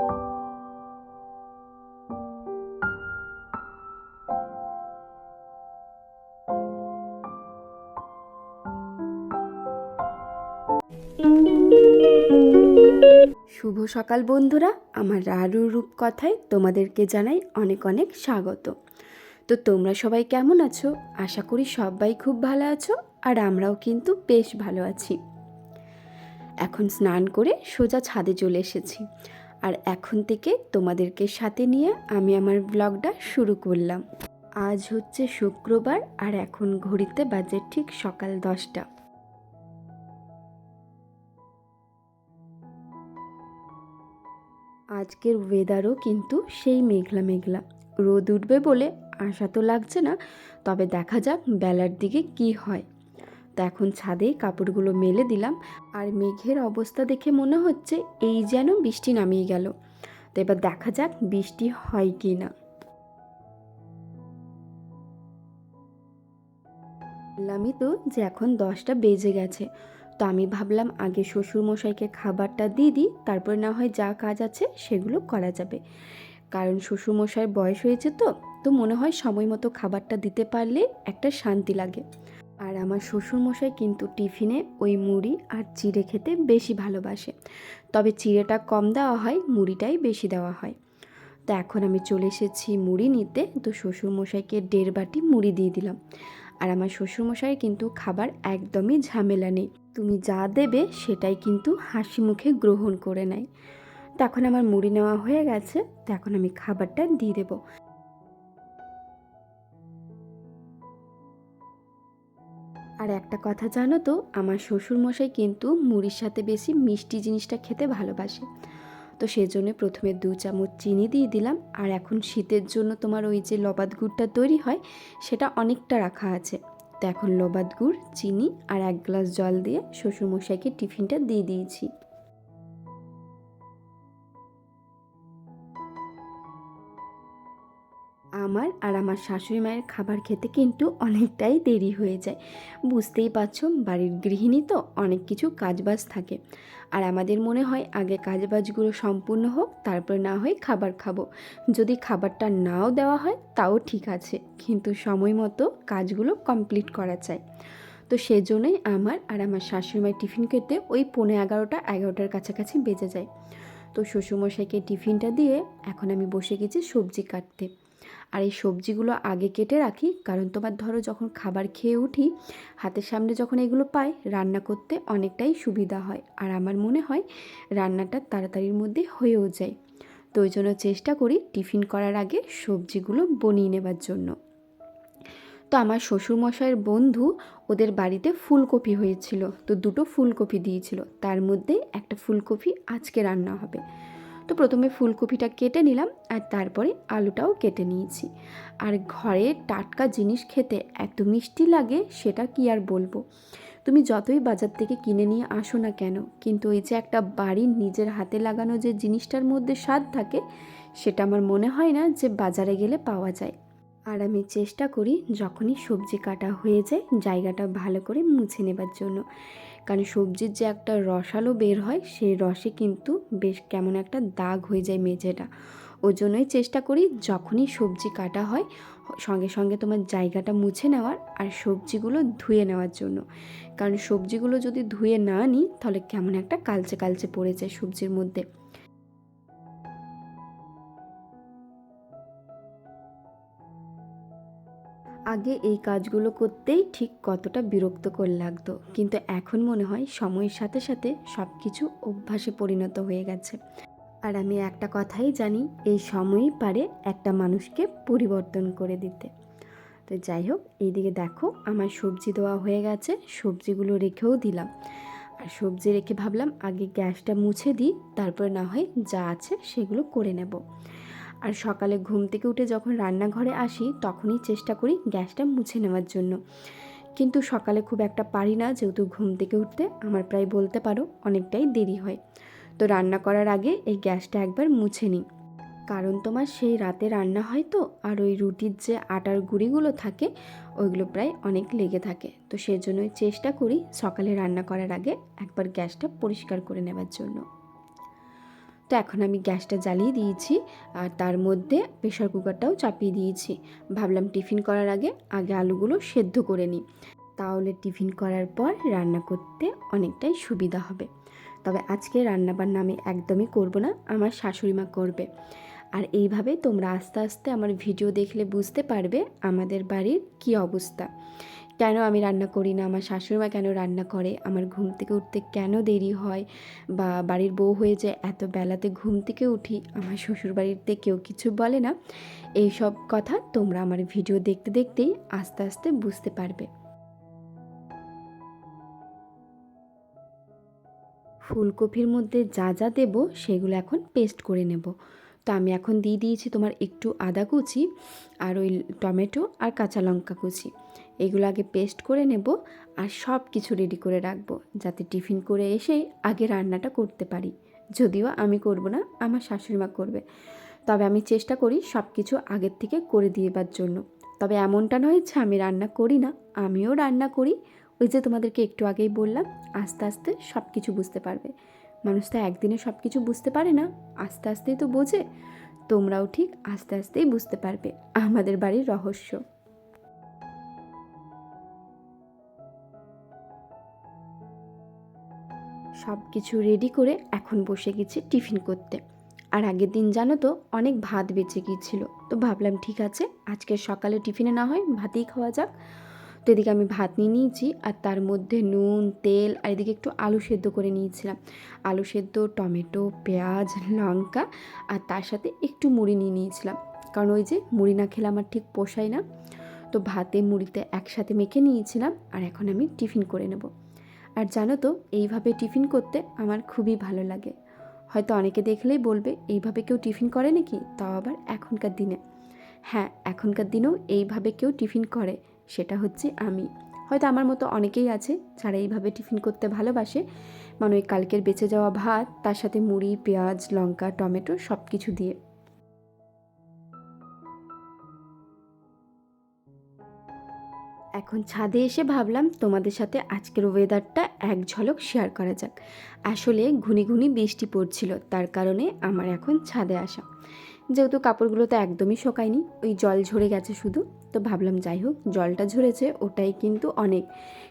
শুভ সকাল বন্ধুরা, আমার রারু রূপ কথায় তোমাদেরকে জানাই অনেক অনেক স্বাগত। তো তোমরা সবাই কেমন আছো? আশা করি সবাই খুব ভালো আছো আর আমরাও কিন্তু বেশ ভালো আছি। এখন স্নান করে সোজা ছাদে চলে এসেছি। আর এখন থেকে তোমাদেরকে সাথে নিয়ে আমি আমার ব্লগটা শুরু করলাম। আজ হচ্ছে শুক্রবার আর এখন ঘড়িতে বাজে ঠিক সকাল দশটা। আজকের ওয়েদারও কিন্তু সেই মেঘলা মেঘলা। রোদ উঠবে বলে আশা তো লাগছে না, তবে দেখা যাক বেলার দিকে কি হয়। তো এখন ছাদেই কাপড়গুলো মেলে দিলাম আর মেঘের অবস্থা দেখে মনে হচ্ছে এই যেন বৃষ্টি নামিয়ে গেল। তো এবার দেখা যাক বৃষ্টি হয় কি না বললামই তো যে এখন দশটা বেজে গেছে। তো আমি ভাবলাম আগে শ্বশুরমশাইকে খাবারটা দিয়ে দিই, তারপর না হয় যা কাজ আছে সেগুলো করা যাবে। কারণ শ্বশুরমশাইয়ের বয়স হয়েছে তো তো মনে হয় সময় মতো খাবারটা দিতে পারলে একটা শান্তি লাগে। আর আমার শ্বশুরমশাই কিন্তু টিফিনে ওই মুড়ি আর চিড়ে খেতে বেশি ভালোবাসে। তবে চিড়েটা কম দেওয়া হয়, মুড়িটাই বেশি দেওয়া হয়। তো এখন আমি চলে এসেছি মুড়ি নিতে। তো শ্বশুরমশাইকে দেড় বাটি মুড়ি দিয়ে দিলাম। আর আমার শ্বশুরমশাই কিন্তু খাবার একদমই ঝামেলা নেই। তুমি যা দেবে সেটাই কিন্তু হাসি মুখে গ্রহণ করে নেয়। তো এখন আমার মুড়ি নেওয়া হয়ে গেছে। তো এখন আমি খাবারটা দিয়ে দেবো। আর একটা কথা জানো তো, আমার শ্বশুরমশাই কিন্তু মুড়ির সাথে বেশি মিষ্টি জিনিসটা খেতে ভালোবাসে। তো সেজন্য প্রথমে দু চামচ চিনি দিয়ে দিলাম, আর এখন শীতের জন্য তোমার ওই যে লবাদ গুড়টা তৈরি হয়, সেটা অনেকটা রাখা আছে। তো এখন লবাদ গুড়, চিনি আর এক গ্লাস জল দিয়ে শ্বশুরমশাইকে টিফিনটা দিয়ে দিয়েছি। আমার আর আমার শাশুড়ি মায়ের খাবার খেতে কিন্তু অনেকটাই দেরি হয়ে যায়। বুঝতেই পারছ, বাড়ির গৃহিণী তো অনেক কিছু কাজবাজ থাকে। আর আমাদের মনে হয় আগে কাজবাজগুলো সম্পূর্ণ হোক, তারপর না হয় খাবার খাব। যদি খাবারটা নাও দেওয়া হয়, তাও ঠিক আছে। কিন্তু সময় মতো কাজগুলো কমপ্লিট করা চাই। তো সেজন্যই আমার আর আমার শাশুড়ি মায়ের টিফিন খেতে ওই পৌনে এগারোটা, এগারোটার কাছাকাছি বেজে যায়। তো শ্বশুরমশাইকে টিফিনটা দিয়ে এখন আমি বসে গেছি সবজি কাটতে। আর এই সবজিগুলো আগে কেটে রাখি। কারণ তোমার ধরো যখন খাবার খেয়ে উঠি, হাতের সামনে যখন এগুলো পাই, রান্না করতে অনেকটাই সুবিধা হয়। আর আমার মনে হয় রান্নাটা তাড়াতাড়ির মধ্যে হয়েও যায়। তো ওই জন্য চেষ্টা করি টিফিন করার আগে সবজিগুলো বনিয়ে নেবার জন্য। তো আমার শ্বশুরমশাইয়ের বন্ধু ওদের বাড়িতে ফুলকপি হয়েছিল। তো দুটো ফুলকপি দিয়েছিল। তার মধ্যে একটা ফুলকপি আজকে রান্না হবে। তো প্রথমে ফুলকপিটা কেটে নিলাম আর তারপরে আলুটাও কেটে নিয়েছি। আর ঘরে টাটকা জিনিস খেতে এত মিষ্টি লাগে সেটা কি আর বলব? তুমি যতই বাজার থেকে কিনে নিয়ে আসো না কেন, কিন্তু ওই যে একটা বাড়ির নিজের হাতে লাগানো যে জিনিসটার মধ্যে স্বাদ থাকে, সেটা আমার মনে হয় না যে বাজারে গেলে পাওয়া যায়। আর আমি চেষ্টা করি যখনই সবজি কাটা হয়ে যায় জায়গাটা ভালো করে মুছে নেবার জন্য। কারণ সবজির যে একটা রসালো বের হয়, সেই রসে কিন্তু বেশ কেমন একটা দাগ হয়ে যায় মেঝেটা। ওই জন্যই চেষ্টা করি যখনই সবজি কাটা হয়, সঙ্গে সঙ্গে তোমার জায়গাটা মুছে নেওয়ার আর সবজিগুলো ধুয়ে নেওয়ার জন্য। কারণ সবজিগুলো যদি ধুয়ে না নিই, তাহলে কেমন একটা কালচে কালচে পড়ে যায় সবজির মধ্যে। আগে এই কাজগুলো করতেই ঠিক কতটা বিরক্তকর লাগতো। কিন্তু এখন মনে হয় সময়ের সাথে সাথে সব কিছু অভ্যাসে পরিণত হয়ে গেছে। আর আমি একটা কথাই জানি, এই সময়ই পারে একটা মানুষকে পরিবর্তন করে দিতে। তো যাই হোক, এইদিকে দেখো আমার সবজি দেওয়া হয়ে গেছে, সবজিগুলো রেখেও দিলাম। আর সবজি রেখে ভাবলাম আগে গ্যাসটা মুছে দিই, তারপরে না হয় যা আছে সেগুলো করে নেব। আর সকালে ঘুম থেকে উঠে যখন রান্নাঘরে আসি, তখনই চেষ্টা করি গ্যাসটা মুছে নেওয়ার জন্য। কিন্তু সকালে খুব একটা পারি না, যেহেতু ঘুম থেকে উঠতে আমার প্রায় বলতে পারো অনেকটাই দেরি হয়। তো রান্না করার আগে এই গ্যাসটা একবার মুছে নিই। কারণ তোমার সেই রাতে রান্না হয় তো, আর ওই রুটির যে আটার গুঁড়িগুলো থাকে, ওইগুলো প্রায় অনেক লেগে থাকে। তো সেজন্যই চেষ্টা করি সকালে রান্না করার আগে একবার গ্যাসটা পরিষ্কার করে নেবার জন্য। তো এখন আমি গ্যাসটা জ্বালিয়ে দিয়েছি আর তার মধ্যে প্রেশার কুকারটাও চাপিয়ে দিয়েছি। ভাবলাম টিফিন করার আগে আগে আলুগুলো সেদ্ধ করে নিই। তাহলে টিফিন করার পর রান্না করতে অনেকটাই সুবিধা হবে। তবে আজকে রান্নাবান্না আমি একদমই করব না, আমার শাশুড়ি মা করবে। আর এইভাবে তোমরা আস্তে আস্তে আমার ভিডিও দেখলে বুঝতে পারবে আমাদের বাড়ির কি অবস্থা। কেন আমি রান্না করি না? আমার শাশুড়িমা কেন রান্না করে? আমার ঘুম থেকে উঠতে কেন দেরি হয়? বা বাড়ির বউ হয়ে যায় এত বেলাতে ঘুম থেকে উঠি? আমার শ্বশুর বাড়িতে কেউ কিছু বলে না। এই সব কথা তোমরা আমার ভিডিও দেখতে দেখতেই আস্তে আস্তে বুঝতে পারবে। ফুলকপির মধ্যে যা যা দেব সেগুলো এখন পেস্ট করে নেব। তো আমি এখন দিয়ে দিয়েছি তোমার একটু আদা কুচি আর ওই টমেটো আর কাঁচা লঙ্কা কুচি। এগুলো আগে পেস্ট করে নেব আর সব কিছু রেডি করে রাখব যাতে টিফিন করে এসেই আগে রান্নাটা করতে পারি। যদিও আমি করব না, আমার শাশুড়ি মা করবে। তবে আমি চেষ্টা করি সব কিছু আগের থেকে করে দিয়েবার জন্য। তবে এমনটা নয় যে আমি রান্না করি না, আমিও রান্না করি। ওই যে তোমাদেরকে একটু আগেই বললাম, আস্তে আস্তে সব কিছু বুঝতে পারবে। মানুষ তো একদিনে সব কিছু বুঝতে পারে না, আস্তে আস্তেই তো বোঝে। তোমরাও ঠিক আস্তে আস্তেই বুঝতে পারবে আমাদের বাড়ির রহস্য। সব কিছু রেডি করে এখন বসে গেছি টিফিন করতে। আর আগের দিন জানো তো, অনেক ভাত বেঁচে গিয়েছিল। তো ভাবলাম ঠিক আছে, আজকে সকালে টিফিনে না হয় ভাতেই খাওয়া যাক। তো এদিকে আমি ভাত নিয়ে নিয়েছি আর তার মধ্যে নুন, তেল আর এদিকে একটু আলু সেদ্ধ করে নিয়েছিলাম। আলু সেদ্ধ, টমেটো, পেঁয়াজ, লঙ্কা আর তার সাথে একটু মুড়ি নিয়ে নিয়েছিলাম। কারণ ওই যে মুড়ি না খেলে আমার ঠিক পোষায় না। তো ভাতে মুড়িতে একসাথে মেখে নিয়েছিলাম আর এখন আমি টিফিন করে নেব। আর জানো তো, এইভাবে টিফিন করতে আমার খুবই ভালো লাগে। হয়তো অনেকে দেখলেই বলবে, এইভাবে কেউ টিফিন করে নাকি? তাও আবার এখনকার দিনে। হ্যাঁ এখনকার দিনেও এইভাবে কেউ টিফিন করে। সেটা হচ্ছে আমি। হয়তো আমার মতো অনেকেই আছে যারা এইভাবে টিফিন করতে ভালোবাসে। মানে ওই কালকের বেঁচে যাওয়া ভাত, তার সাথে মুড়ি, পেঁয়াজ, লঙ্কা, টমেটো সব কিছু দিয়ে। এখন ছাদে এসে ভাবলাম তোমাদের সাথে আজকের ওয়েদারটা এক ঝলক শেয়ার করা যাক। আসলে ঘুনি ঘুনি বৃষ্টি পড়ছিল, তার কারণে আমার এখন ছাদে আসা। যেহেতু কাপড়গুলো তো একদমই শোকায়নি, ওই জল ঝরে গেছে শুধু। তো ভাবলাম যাই হোক, জলটা ঝরেছে, ওটাই কিন্তু অনেক।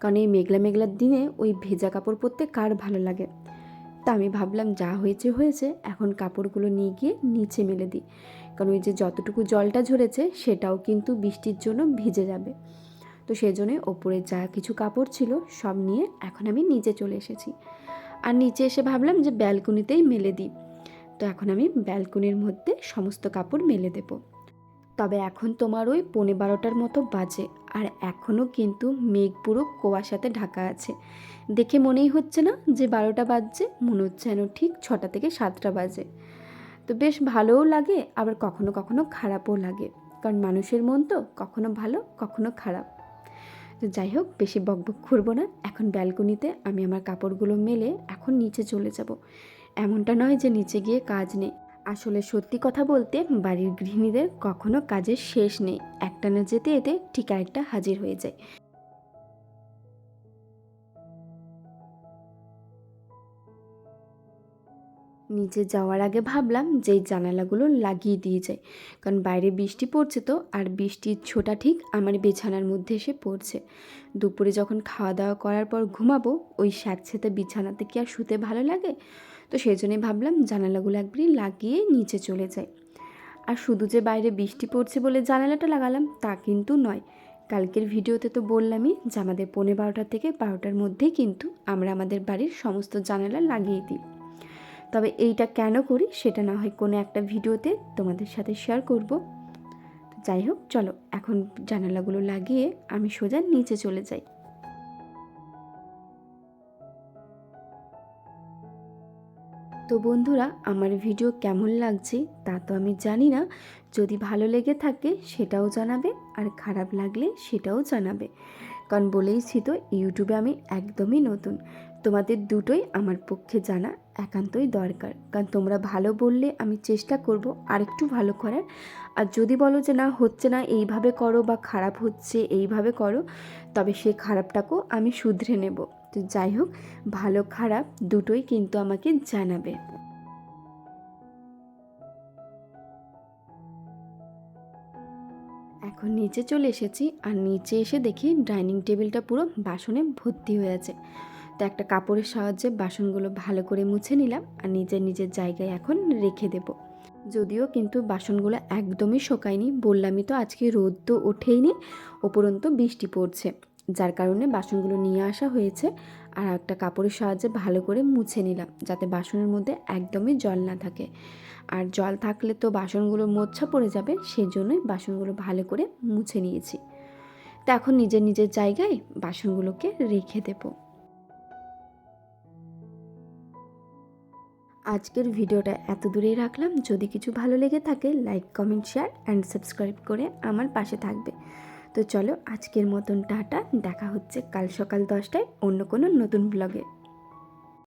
কারণ এই মেঘলা মেঘলার দিনে ওই ভেজা কাপড় পরতে কার ভালো লাগে? তা আমি ভাবলাম যা হয়েছে হয়েছে, এখন কাপড়গুলো নিয়ে গিয়ে নিচে মেলে দিই। কারণ ওই যে যতটুকু জলটা ঝরেছে, সেটাও কিন্তু বৃষ্টির জন্য ভিজে যাবে। তো সেজন্যে ওপরে যা কিছু কাপড় ছিল সব নিয়ে এখন আমি নিচে চলে এসেছি। আর নিচে এসে ভাবলাম যে ব্যালকনিতেই মেলে দিই। তো এখন আমি ব্যালকনির মধ্যে সমস্ত কাপড় মেলে দেব। তবে এখন তোমার ওই পৌনে বারোটার মতো বাজে আর এখনও কিন্তু মেঘ পুরো কুয়াশাতে ঢাকা আছে। দেখে মনেই হচ্ছে না যে বারোটা বাজছে, মনে হচ্ছে যেন ঠিক ছটা থেকে সাতটা বাজে। তো বেশ ভালোও লাগে, আবার কখনো কখনো খারাপও লাগে। কারণ মানুষের মন তো কখনো ভালো, কখনো খারাপ। তো যাই হোক, বেশি বকবক করব না। এখন ব্যালকনিতে আমি আমার কাপড়গুলো মেলে এখন নিচে চলে যাব। এমনটা নয় যে নিচে গিয়ে কাজ নেই। আসলে সত্যি কথা বলতে বাড়ির গৃহিণীদের কখনো কাজের শেষ নেই। একটা না যেতে যেতে ঠিক আরেকটা হাজির হয়ে যায়। নিচে যাওয়ার আগে ভাবলাম যে জানালাগুলো লাগিয়ে দিয়ে যাই। কারণ বাইরে বৃষ্টি পড়ছে তো, আর বৃষ্টির ছোটা ঠিক আমার বিছানার মধ্যে এসে পড়ছে। দুপুরে যখন খাওয়া দাওয়া করার পর ঘুমাবো, ওই স্যাঁতছেতে বিছানাতে কি আর শুতে ভালো লাগে? তো সেই জন্যই ভাবলাম জানালাগুলো একবারই লাগিয়ে নিচে চলে যাই। আর শুধু যে বাইরে বৃষ্টি পড়ছে বলে জানালাটা লাগালাম, তা কিন্তু নয়। কালকের ভিডিওতে তো বললামই যে আমাদের পনেরো বারোটা থেকে বারোটার মধ্যেই কিন্তু আমরা আমাদের বাড়ির সমস্ত জানালা লাগিয়ে দিই। তবে এইটা কেন করি সেটা না হয় কোনো একটা ভিডিওতে তোমাদের সাথে শেয়ার করব। যাই হোক, চলো এখন জানালাগুলো লাগিয়ে আমি সোজা নিচে চলে যাই। তো বন্ধুরা, আমার ভিডিও কেমন লাগছে তা তো আমি জানি না। যদি ভালো লেগে থাকে সেটাও জানাবে, আর খারাপ লাগলে সেটাও জানাবে। কারণ বলেইছি তো, ইউটিউবে আমি একদমই নতুন। তোমাদের দুটোই আমার পক্ষে জানা একান্তই দরকার। কারণ তোমরা ভালো বললে আমি চেষ্টা করব আরেকটু ভালো করার। আর যদি বলো যে না, হচ্ছে না, এইভাবে করো বা খারাপ হচ্ছে, এইভাবে করো, তবে সেই খারাপটাকেও আমি শুধরে নেব। তো যাই হোক, ভালো খারাপ দুটোই কিন্তু আমাকে জানাবে। এখন নিচে চলে এসেছি, আর নিচে এসে দেখি ডাইনিং টেবিলটা পুরো বাসনে ভর্তি হয়ে আছে। একটা কাপড়ের সাহায্যে বাসনগুলো ভালো করে মুছে নিলাম আর নিজের নিজের জায়গায় এখন রেখে দেব। যদিও কিন্তু বাসনগুলো একদমই শোকায়নি, বললামই তো আজকে রোদ তো ওঠেইনি, উপরন্ত বৃষ্টি পড়ছে, যার কারণে বাসনগুলো নিয়ে আসা হয়েছে আর একটা কাপড়ের সাহায্যে ভালো করে মুছে নিলাম, যাতে বাসনের মধ্যে একদমই জল না থাকে। আর জল থাকলে তো বাসনগুলো মোচ্ছা পড়ে যাবে সেই জন্যই বাসনগুলো ভালো করে মুছে নিয়েছি। তো এখন নিজের নিজের জায়গায় বাসনগুলোকে রেখে দেব। আজকের ভিডিওটা এত দূরেই রাখলাম। যদি কিছু ভালো লেগে থাকে like comment share and subscribe করে আমার পাশে থাকবে। তো চলো আজকের মতন টাটা। দেখা হচ্ছে কাল সকাল দশটায় অন্য কোনো নতুন ব্লগে